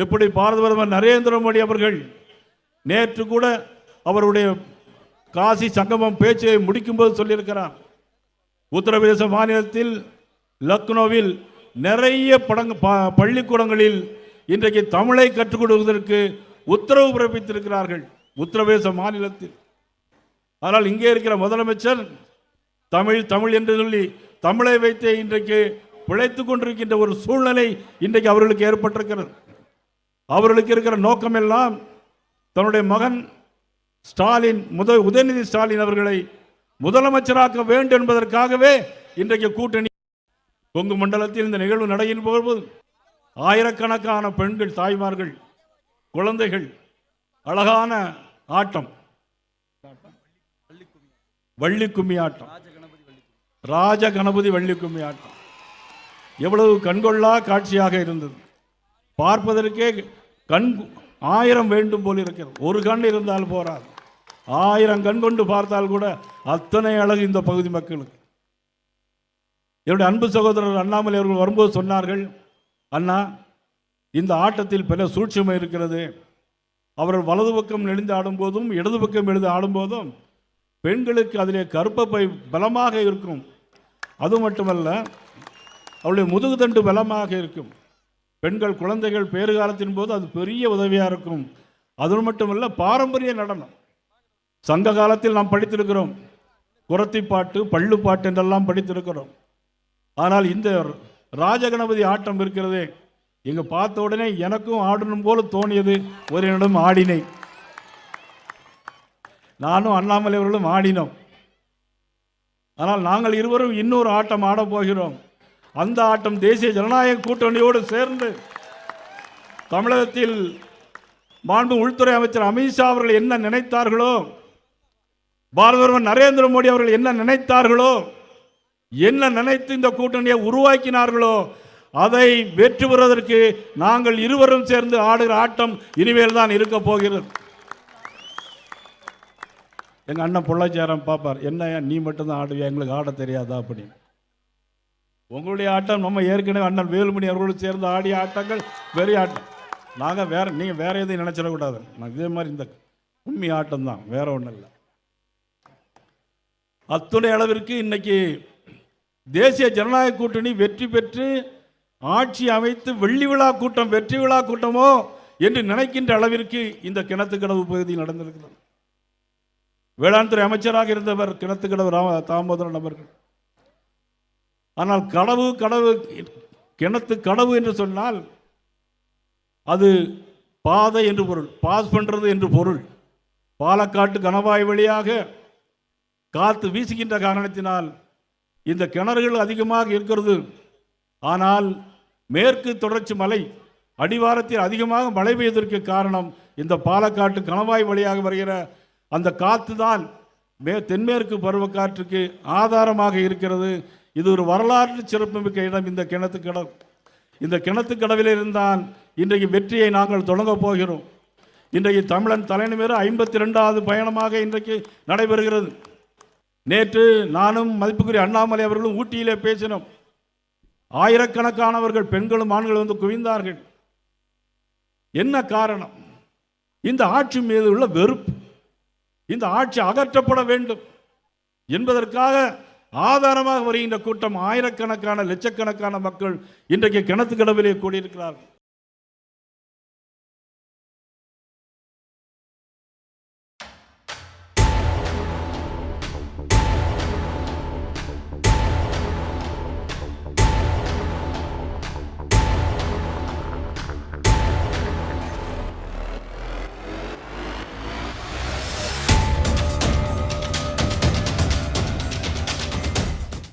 எப்படி பாரத பிரதமர் நரேந்திர மோடி அவர்கள் நேற்று கூட அவருடைய காசி சங்கமம் பேச்சை முடிக்கும்போது சொல்லியிருக்கிறார். உத்தரப்பிரதேச மாநிலத்தில் லக்னோவில் நிறைய படங்க ப- பள்ளிக்கூடங்களில் இன்றைக்கு தமிழை கற்றுக் கொடுவதற்கு உத்தரவு பிறப்பித்திருக்கிறார்கள் உத்தரப்பிரதேச மாநிலத்தில். ஆனால் இங்கே இருக்கிற முதலமைச்சர் தமிழ் தமிழ் என்று சொல்லி தமிழை வைத்தே இன்றைக்கு பிழைத்துக் கொண்டிருக்கின்ற ஒரு சூழ்நிலை இன்றைக்கு அவர்களுக்கு ஏற்பட்டிருக்கிறது. அவர்களுக்கு இருக்கிற நோக்கம் எல்லாம் தன்னுடைய மகன் ஸ்டாலின் முத உதயநிதி ஸ்டாலின் அவர்களை முதலமைச்சராக்க வேண்டும் என்பதற்காகவே இன்றைக்கு கூட்டணி கொங்கு மண்டலத்தில் இந்த நிகழ்வு நடையின் போது ஆயிரக்கணக்கான பெண்கள் தாய்மார்கள் குழந்தைகள் அழகான ஆட்டம். வள்ளி கும்மி ஆட்டம். ராஜ கணபதி வள்ளி கும்மி ஆட்டம். எவ்வளவு கண்கொள்ளா காட்சியாக இருந்தது. பார்ப்பதற்கே கண் ஆயிரம் வேண்டும் போல் இருக்கிறது. ஒரு கண் இருந்தால் போராது ஆயிரம் கண் கொண்டு பார்த்தால் கூட அத்தனை அழகு இந்த பகுதி மக்களுக்கு. என்னுடைய அன்பு சகோதரர் அண்ணாமலை அவர்கள் வரும்போது சொன்னார்கள் அண்ணா இந்த ஆட்டத்தில் பல சூட்சமை இருக்கிறது. அவர்கள் வலது பக்கம் நெளிந்து ஆடும்போதும் இடது பக்கம் எழுந்து ஆடும்போதும் பெண்களுக்கு அதிலே கருப்பப்பை பலமாக இருக்கும். அது மட்டுமல்ல அவளுடைய முதுகுதண்டு பலமாக இருக்கும். பெண்கள் குழந்தைகள் பேறுகாலத்தின் போது அது பெரிய உதவியாக இருக்கும். அது மட்டுமல்ல பாரம்பரிய நடனம். சங்க காலத்தில் நாம் படித்திருக்கிறோம். குரத்தி பாட்டு பள்ளு பாட்டு என்றெல்லாம் படித்திருக்கிறோம். ஆனால் இந்த ராஜகணபதி ஆட்டம் இருக்கிறதே இங்கே பார்த்த உடனே எனக்கும் ஆடணும் போல தோணியது ஒரு இடம் ஆடினேன். நானும் அண்ணாமலை அவர்களும் ஆடினோம். ஆனால் நாங்கள் இருவரும் இன்னொரு ஆட்டம் ஆடப் போகிறோம். அந்த ஆட்டம் தேசிய ஜனநாயக கூட்டணியோடு சேர்ந்து தமிழகத்தில் மாண்பு உள்துறை அமைச்சர் அமித்ஷா அவர்கள் என்ன நினைத்தார்களோ பாரத நரேந்திர மோடி அவர்கள் என்ன நினைத்தார்களோ என்ன நினைத்து இந்த கூட்டணியை உருவாக்கினார்களோ அதை வெற்றி பெறுவதற்கு நாங்கள் இருவரும் சேர்ந்து ஆடுகிற ஆட்டம் இனிமேல் தான் இருக்க போகிறது. எங்கள் அண்ணன் பொள்ளாச்சாரம் பார்ப்பார் என்ன நீ மட்டும்தான் ஆடுவியா? எங்களுக்கு ஆட தெரியாதா? அப்படின்னு. உங்களுடைய ஆட்டம் நம்ம ஏற்கனவே அண்ணன் வேலுமணி அவர்களோடு சேர்ந்து ஆடிய ஆட்டங்கள் பெரிய ஆட்டம். நாங்கள் வேற நீங்கள் வேற எதையும் நினைச்சிடக்கூடாது. நான் இதே மாதிரி இந்த உண்மை ஆட்டம் தான் வேற ஒன்றும் இல்லை. அத்துணை அளவிற்கு இன்னைக்கு தேசிய ஜனநாயக கூட்டணி வெற்றி பெற்று ஆட்சி அமைத்து வெள்ளி விழா கூட்டம் வெற்றி விழா கூட்டமோ என்று நினைக்கின்ற அளவிற்கு இந்த கிணத்துக்கடவு பகுதி நடந்திருக்கிறது. வேளாண் துறை அமைச்சராக இருந்தவர் கிணத்துக்கடவு ராம தாமோதரன் அவர்கள். ஆனால் கடவு கடவு கிணத்து கடவு என்று சொன்னால் அது பாதை என்று பொருள். பாஸ் பண்ணுறது என்று பொருள். பாலக்காட்டு கணவாய் வழியாக காற்று வீசுகின்ற காரணத்தினால் இந்த கிணறுகள் அதிகமாக இருக்கிறது. ஆனால் மேற்கு தொடர்ச்சி மலை அடிவாரத்தில் அதிகமாக மழை பெய்வதற்கு காரணம் இந்த பாலக்காட்டு கணவாய் வழியாக வருகிற அந்த காற்று தான் மே தென்மேற்கு பருவக்காற்றுக்கு ஆதாரமாக இருக்கிறது. இது ஒரு வரலாற்று சிறப்புமிக்க இடம். இந்த கிணத்து கடவு இந்த கிணத்து கடவில் இருந்தால் இன்றைக்கு வெற்றியை நாங்கள் தொடங்கப் போகிறோம். இன்றைக்கு தமிழன் தலைநிமிர ஐம்பத்தி ரெண்டாவது பயணமாக இன்றைக்கு நடைபெறுகிறது. நேற்று நானும் மதிப்புக்குரிய அண்ணாமலை அவர்களும் ஊட்டியிலே பேசினோம். ஆயிரக்கணக்கானவர்கள் பெண்களும் ஆண்களும் வந்து குவிந்தார்கள். என்ன காரணம்? இந்த ஆட்சி மீது உள்ள வெறுப்பு. இந்த ஆட்சி அகற்றப்பட வேண்டும். என்பதற்காக ஆதாரமாக வருகின்ற கூட்டம் ஆயிரக்கணக்கான லட்சக்கணக்கான மக்கள் இன்றைக்கு கிணத்து கடவிலே கூடியிருக்கிறார்கள்.